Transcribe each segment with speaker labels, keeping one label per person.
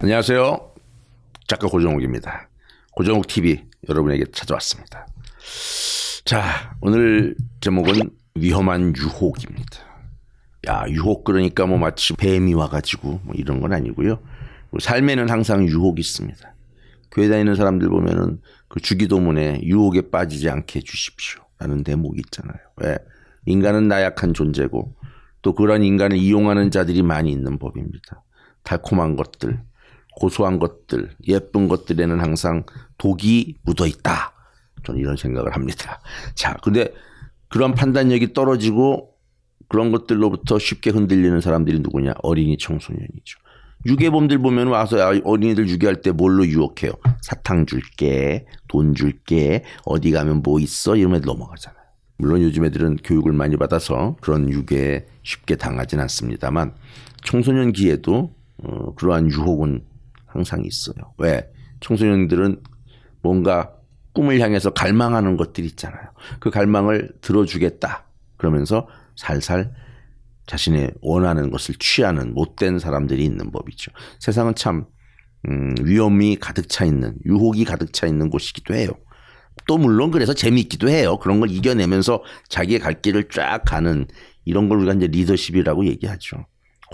Speaker 1: 안녕하세요. 작가 고정욱입니다. 고정욱 TV 여러분에게 찾아왔습니다. 자, 오늘 제목은 위험한 유혹입니다. 야, 유혹 그러니까 뭐 마치 뱀이 와가지고 뭐 이런 건 아니고요. 삶에는 항상 유혹이 있습니다. 교회 다니는 사람들 보면은 그 주기도문에 유혹에 빠지지 않게 해주십시오. 라는 대목이 있잖아요. 왜? 인간은 나약한 존재고 또 그런 인간을 이용하는 자들이 많이 있는 법입니다. 달콤한 것들, 고소한 것들, 예쁜 것들에는 항상 독이 묻어 있다. 저는 이런 생각을 합니다. 자, 근데 그런 판단력이 떨어지고 그런 것들로부터 쉽게 흔들리는 사람들이 누구냐? 어린이 청소년이죠. 유괴범들 보면 와서 어린이들 유괴할 때 뭘로 유혹해요? 사탕 줄게, 돈 줄게, 어디 가면 뭐 있어? 이러면 넘어가잖아요. 물론 요즘 애들은 교육을 많이 받아서 그런 유괴에 쉽게 당하진 않습니다만 청소년기에도 어, 그러한 유혹은 항상 있어요. 왜? 청소년들은 뭔가 꿈을 향해서 갈망하는 것들이 있잖아요. 그 갈망을 들어주겠다. 그러면서 살살 자신의 원하는 것을 취하는 못된 사람들이 있는 법이죠. 세상은 참 음, 위험이 가득 차 있는 유혹이 가득 차 있는 곳이기도 해요. 또 물론 그래서 재미있기도 해요. 그런 걸 이겨내면서 자기의 갈 길을 쫙 가는 이런 걸 우리가 이제 리더십이라고 얘기하죠.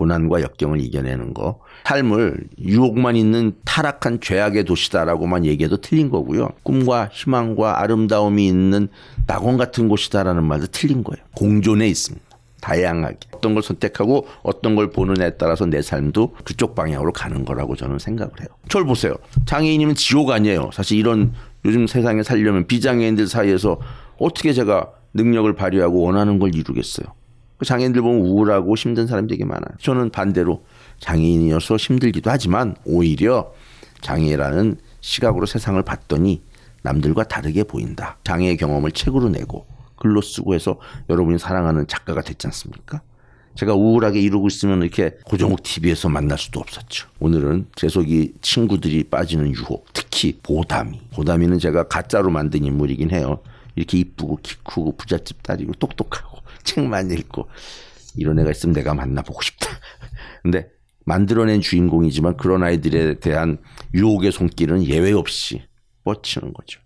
Speaker 1: 고난과 역경을 이겨내는 거. 삶을 유혹만 있는 타락한 죄악의 도시다라고만 얘기해도 틀린 거고요. 꿈과 희망과 아름다움이 있는 낙원 같은 곳이다라는 말도 틀린 거예요. 공존에 있습니다. 다양하게 어떤 걸 선택하고 어떤 걸 보는 에 따라서 내 삶도 그쪽 방향으로 가는 거라고 저는 생각을 해요. 저를 보세요. 장애인이면 지옥 아니에요. 사실 이런 요즘 세상에 살려면 비장애인들 사이에서 어떻게 제가 능력을 발휘하고 원하는 걸 이루겠어요. 그 장애인들 보면 우울하고 힘든 사람이 되게 많아요. 저는 반대로 장애인이어서 힘들기도 하지만 오히려 장애라는 시각으로 세상을 봤더니 남들과 다르게 보인다. 장애의 경험을 책으로 내고 글로 쓰고 해서 여러분이 사랑하는 작가가 됐지 않습니까? 제가 우울하게 이러고 있으면 이렇게 고정욱 TV에서 만날 수도 없었죠. 오늘은 제 속이 친구들이 빠지는 유혹, 특히 보담이. 보담이는 제가 가짜로 만든 인물이긴 해요. 이렇게 이쁘고 키 크고 부잣집 딸이고 똑똑하고 책만 읽고 이런 애가 있으면 내가 만나보고 싶다. 근데 만들어낸 주인공이지만 그런 아이들에 대한 유혹의 손길은 예외 없이 뻗치는 거죠.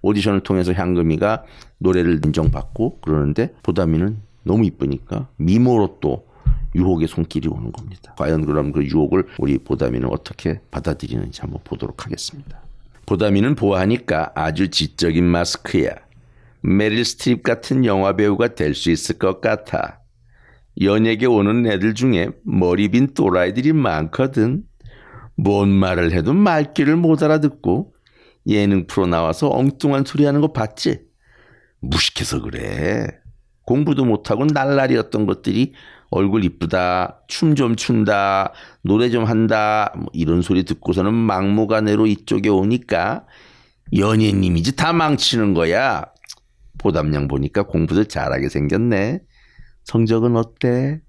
Speaker 1: 오디션을 통해서 향금이가 노래를 인정받고 그러는데 보담이는 너무 이쁘니까 미모로 또 유혹의 손길이 오는 겁니다. 과연 그럼 그 유혹을 우리 보담이는 어떻게 받아들이는지 한번 보도록 하겠습니다. 보담이는 보아하니까 아주 지적인 마스크야. 메릴 스트립 같은 영화 배우가 될 수 있을 것 같아. 연예계 오는 애들 중에 머리 빈 또라이들이 많거든. 뭔 말을 해도 말귀를 못 알아듣고 예능 프로 나와서 엉뚱한 소리 하는 거 봤지? 무식해서 그래. 공부도 못하고 날라리였던 것들이 얼굴 이쁘다, 춤 좀 춘다, 노래 좀 한다, 뭐 이런 소리 듣고서는 막무가내로 이쪽에 오니까 연예님이지 다 망치는 거야. 보담량 보니까 공부도 잘하게 생겼네. 성적은 어때?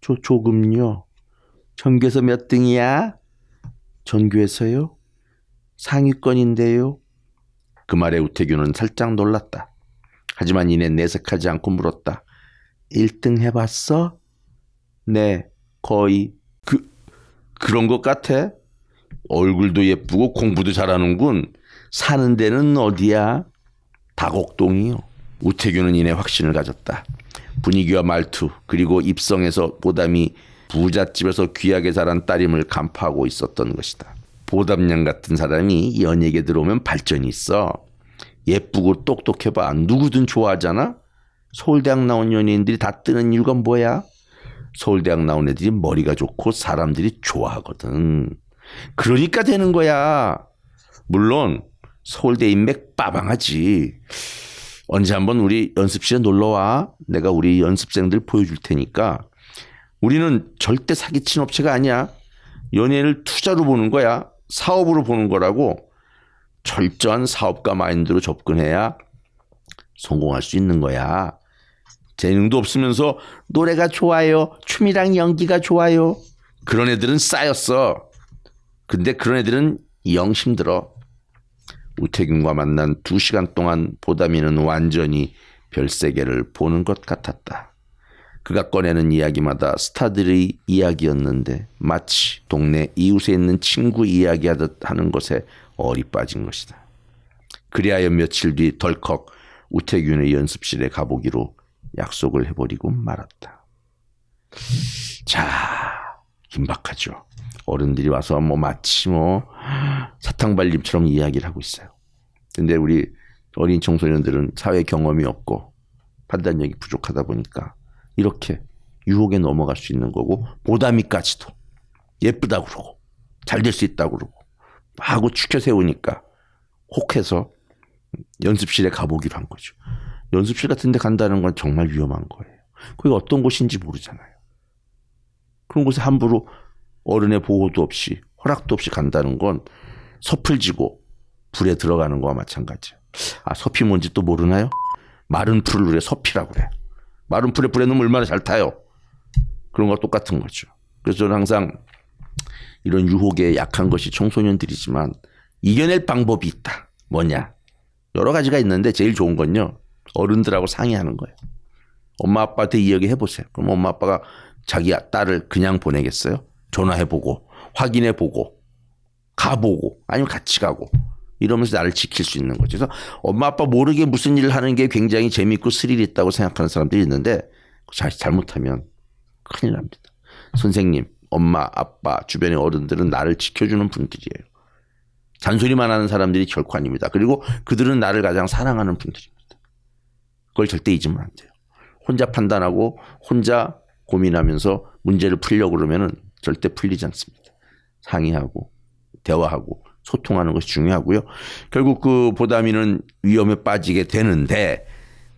Speaker 1: 조, 조금요. 전교에서 몇 등이야? 전교에서요? 상위권인데요. 그 말에 우태규는 살짝 놀랐다. 하지만 이내 내색하지 않고 물었다. 1등 해봤어? 네, 거의. 그, 그런 것 같아? 얼굴도 예쁘고 공부도 잘하는군. 사는 데는 어디야? 다곡동이요. 우태규는 이내 확신을 가졌다. 분위기와 말투 그리고 입성에서 보담이 부잣집에서 귀하게 자란 따님을 간파하고 있었던 것이다. 보담양 같은 사람이 연예계 들어오면 발전이 있어. 예쁘고 똑똑해봐. 누구든 좋아하잖아. 서울대학 나온 연예인들이 다 뜨는 이유가 뭐야? 서울대학 나온 애들이 머리가 좋고 사람들이 좋아하거든. 그러니까 되는 거야. 물론 서울대 인맥 빠방하지. 언제 한번 우리 연습실에 놀러 와. 내가 우리 연습생들 보여줄 테니까. 우리는 절대 사기친 업체가 아니야. 연예를 투자로 보는 거야. 사업으로 보는 거라고 철저한 사업가 마인드로 접근해야 성공할 수 있는 거야. 재능도 없으면서 노래가 좋아요. 춤이랑 연기가 좋아요. 그런 애들은 쌓였어. 근데 그런 애들은 영 힘들어. 우태균과 만난 두 시간 동안 보담이는 완전히 별세계를 보는 것 같았다. 그가 꺼내는 이야기마다 스타들의 이야기였는데 마치 동네 이웃에 있는 친구 이야기하듯 하는 것에 얼이 빠진 것이다. 그리하여 며칠 뒤 덜컥 우태균의 연습실에 가보기로 약속을 해버리고 말았다. 자, 긴박하죠. 어른들이 와서 뭐 마치 뭐 사탕발림처럼 이야기를 하고 있어요. 근데 우리 어린 청소년들은 사회 경험이 없고 판단력이 부족하다 보니까 이렇게 유혹에 넘어갈 수 있는 거고 보담이까지도 예쁘다고 그러고 잘 될 수 있다고 그러고 하고 추켜 세우니까 혹해서 연습실에 가보기로 한 거죠. 연습실 같은 데 간다는 건 정말 위험한 거예요. 거기 어떤 곳인지 모르잖아요. 그런 곳에 함부로 어른의 보호도 없이 허락도 없이 간다는 건 섭을 지고 불에 들어가는 거와 마찬가지예요. 아, 섭이 뭔지 또 모르나요? 마른 풀을 누래 섭이라고 그래. 마른 풀에 불에 넣으면 얼마나 잘 타요. 그런 거와 똑같은 거죠. 그래서 저는 항상 이런 유혹에 약한 것이 청소년들이지만 이겨낼 방법이 있다. 뭐냐? 여러 가지가 있는데 제일 좋은 건요. 어른들하고 상의하는 거예요. 엄마 아빠한테 이야기 해보세요. 그럼 엄마 아빠가 자기 딸을 그냥 보내겠어요? 전화해보고 확인해보고 가보고 아니면 같이 가고 이러면서 나를 지킬 수 있는 거죠. 그래서 엄마 아빠 모르게 무슨 일을 하는 게 굉장히 재밌고 스릴 있다고 생각하는 사람들이 있는데 잘 잘못하면 큰일 납니다. 선생님, 엄마, 아빠, 주변의 어른들은 나를 지켜주는 분들이에요. 잔소리만 하는 사람들이 결코 아닙니다. 그리고 그들은 나를 가장 사랑하는 분들입니다. 그걸 절대 잊으면 안 돼요. 혼자 판단하고 혼자 고민하면서 문제를 풀려고 그러면은 절대 풀리지 않습니다. 상의하고 대화하고 소통하는 것이 중요하고요. 결국 그 보담이는 위험에 빠지게 되는데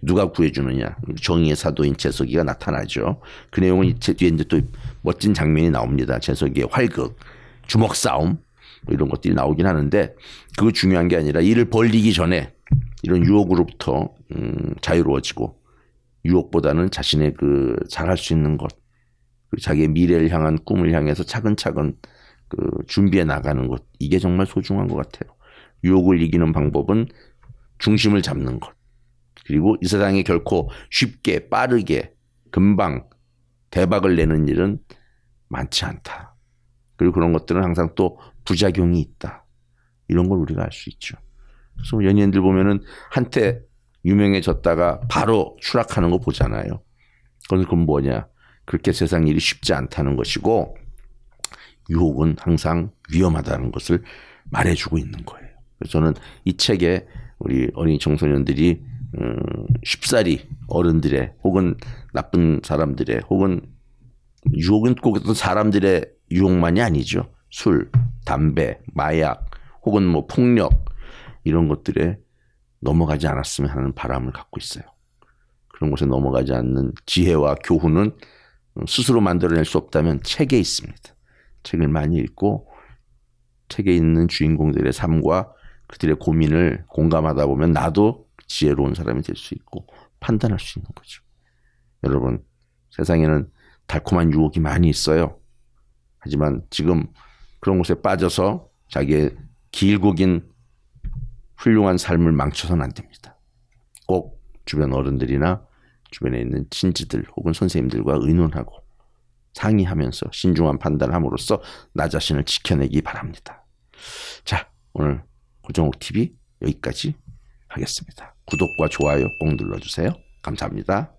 Speaker 1: 누가 구해주느냐? 정의의 사도인 재석이가 나타나죠. 그 내용은 이 뒤에 이제 또 멋진 장면이 나옵니다. 재석이의 활극, 주먹 싸움 뭐 이런 것들이 나오긴 하는데 그거 중요한 게 아니라 이를 벌리기 전에 이런 유혹으로부터 음, 자유로워지고 유혹보다는 자신의 그 잘할 수 있는 것, 자기의 미래를 향한 꿈을 향해서 차근차근 그 준비해 나가는 것 이게 정말 소중한 것 같아요. 유혹을 이기는 방법은 중심을 잡는 것. 그리고 이 세상에 결코 쉽게 빠르게 금방 대박을 내는 일은 많지 않다. 그리고 그런 것들은 항상 또 부작용이 있다. 이런 걸 우리가 알 수 있죠. 그래서 연예인들 보면은 한때 유명해졌다가 바로 추락하는 거 보잖아요. 그건 뭐냐? 그렇게 세상 일이 쉽지 않다는 것이고 유혹은 항상 위험하다는 것을 말해주고 있는 거예요. 그래서 저는 이 책에 우리 어린이 청소년들이 음, 쉽사리 어른들의 혹은 나쁜 사람들의 혹은 유혹은 꼭 어떤 사람들의 유혹만이 아니죠. 술, 담배, 마약 혹은 뭐 폭력 이런 것들에 넘어가지 않았으면 하는 바람을 갖고 있어요. 그런 곳에 넘어가지 않는 지혜와 교훈은 스스로 만들어낼 수 없다면 책에 있습니다. 책을 많이 읽고 책에 있는 주인공들의 삶과 그들의 고민을 공감하다 보면 나도 지혜로운 사람이 될 수 있고 판단할 수 있는 거죠. 여러분, 세상에는 달콤한 유혹이 많이 있어요. 하지만 지금 그런 곳에 빠져서 자기의 길고 긴 훌륭한 삶을 망쳐서는 안 됩니다. 꼭 주변 어른들이나 주변에 있는 친지들 혹은 선생님들과 의논하고 상의하면서 신중한 판단을 함으로써 나 자신을 지켜내기 바랍니다. 자, 오늘 고정욱 TV 여기까지 하겠습니다. 구독과 좋아요 꼭 눌러주세요. 감사합니다.